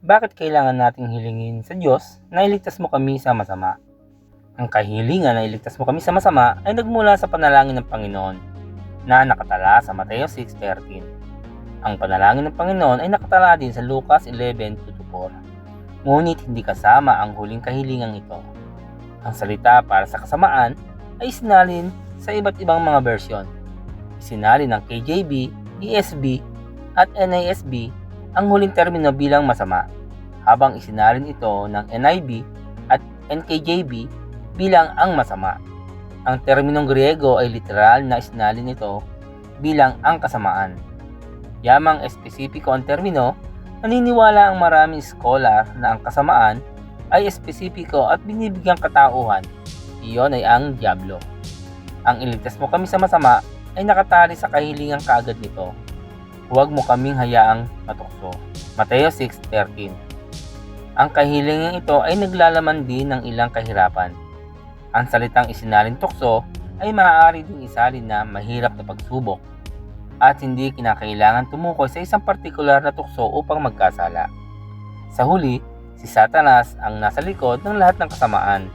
Bakit kailangan nating hilingin sa Diyos na iligtas mo kami sa masama? Ang kahilingan na iligtas mo kami sa masama ay nagmula sa panalangin ng Panginoon na nakatala sa Mateo 6.13. Ang panalangin ng Panginoon ay nakatala din sa Lucas 11.24. Ngunit hindi kasama ang huling kahilingang ito. Ang salita para sa kasamaan ay isinalin sa iba't ibang mga bersyon. Isinalin ng KJV, ESV, at NASB ang huling termino bilang masama, habang isinalin ito ng NIV at NKJV bilang ang masama. Ang terminong Griego ay literal na isinalin ito bilang ang kasamaan. Yamang espesipiko ang termino, naniniwala ang maraming scholar na ang kasamaan ay espesipiko at binibigyang katauhan. Iyon ay ang Diablo. Ang iligtas mo kami sa masama ay nakatali sa kahilingang kaagad nito. Huwag mo kaming hayaang matukso. Mateo 6.13 Ang kahilingang ito ay naglalaman din ng ilang kahirapan. Ang salitang isinalin tukso ay maaari din isalin na mahirap na pagsubok at hindi kinakailangan tumukoy sa isang partikular na tukso upang magkasala. Sa huli, si Satanas ang nasa likod ng lahat ng kasamaan.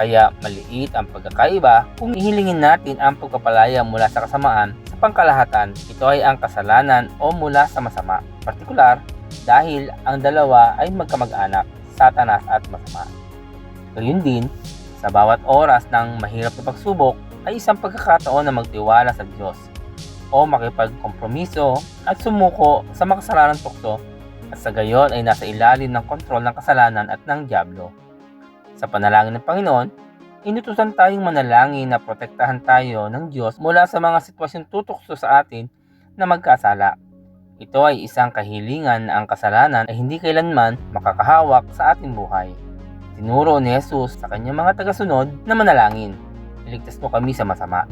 Kaya maliit ang pagkakaiba kung ihilingin natin ang pagpapalaya mula sa kasamaan sa pangkalahatan, ito ay ang kasalanan o mula sa masama. Partikular, dahil ang dalawa ay magkamag-anak, Satanas at masama. Gayun din, sa bawat oras ng mahirap na pagsubok ay isang pagkakataon na magtiwala sa Diyos o makipagkompromiso at sumuko sa makasalanan tukso at sa gayon ay nasa ilalim ng kontrol ng kasalanan at ng Diablo. Sa panalangin ng Panginoon, inutusan tayong manalangin na protektahan tayo ng Diyos mula sa mga sitwasyong tutukso sa atin na magkasala. Ito ay isang kahilingan na ang kasalanan ay hindi kailanman makakahawak sa ating buhay. Tinuro ni Jesus sa kanyang mga tagasunod na manalangin. Iligtas mo kami sa masama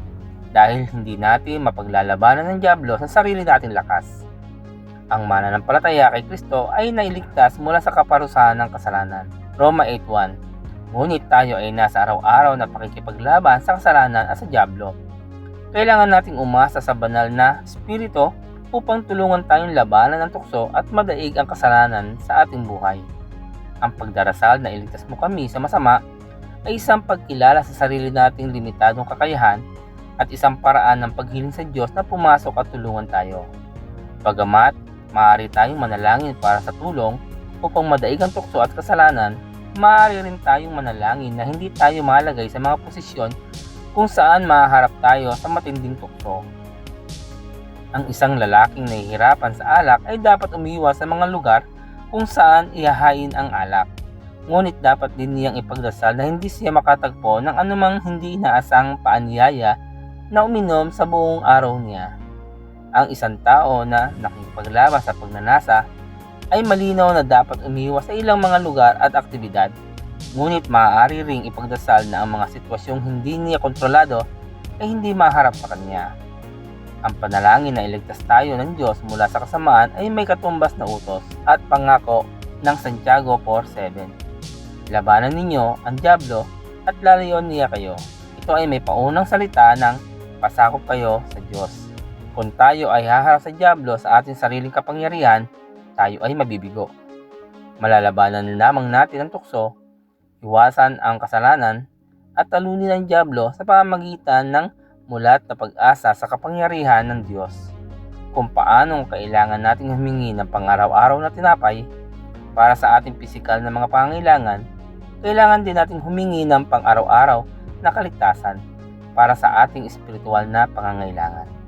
dahil hindi natin mapaglalabanan ng Diablo sa sarili nating lakas. Ang mananampalataya kay Kristo ay nailigtas mula sa kaparusahan ng kasalanan. Roma 8.1 Ngunit tayo ay nasa araw-araw na pakikipaglaban sa kasalanan at sa Diablo. Kailangan nating umasa sa banal na Espiritu upang tulungan tayong labanan ng tukso at madaig ang kasalanan sa ating buhay. Ang pagdarasal na iligtas mo kami sa masama ay isang pagkilala sa sarili nating limitadong kakayahan at isang paraan ng paghiling sa Diyos na pumasok at tulungan tayo. Pagamat, maaari tayong manalangin para sa tulong upang madaig ang tukso at kasalanan, maaari rin tayong manalangin na hindi tayo malagay sa mga posisyon kung saan maharap tayo sa matinding tukso. Ang isang lalaking nahihirapan sa alak ay dapat umiwas sa mga lugar kung saan ihahain ang alak. Ngunit dapat din niyang ipagdasal na hindi siya makatagpo ng anumang hindi inaasang paanyaya na uminom sa buong araw niya. Ang isang tao na nakikipaglaban sa pagnanasa ay malinaw na dapat umiwas sa ilang mga lugar at aktibidad. Ngunit maaari ring ipagdasal na ang mga sitwasyong hindi niya kontrolado ay hindi maharap sa kanya. Ang panalangin na iligtas tayo ng Diyos mula sa kasamaan ay may katumbas na utos at pangako ng Santiago 4.7. Labanan ninyo ang Diablo at lalayon niya kayo. Ito ay may paunang salita ng pasakop kayo sa Diyos. Kung tayo ay haharap sa Diablo sa ating sariling kapangyarihan, tayo ay mabibigo. Malalabanan lamang natin ang tukso, iwasan ang kasalanan, at talunin ang Diablo sa pamamagitan ng mulat na pag-asa sa kapangyarihan ng Diyos. Kung paanong kailangan nating humingi ng pang-araw-araw na tinapay para sa ating pisikal na mga pangangailangan, kailangan din natin humingi ng pang-araw-araw na kaligtasan para sa ating espiritual na pangangailangan.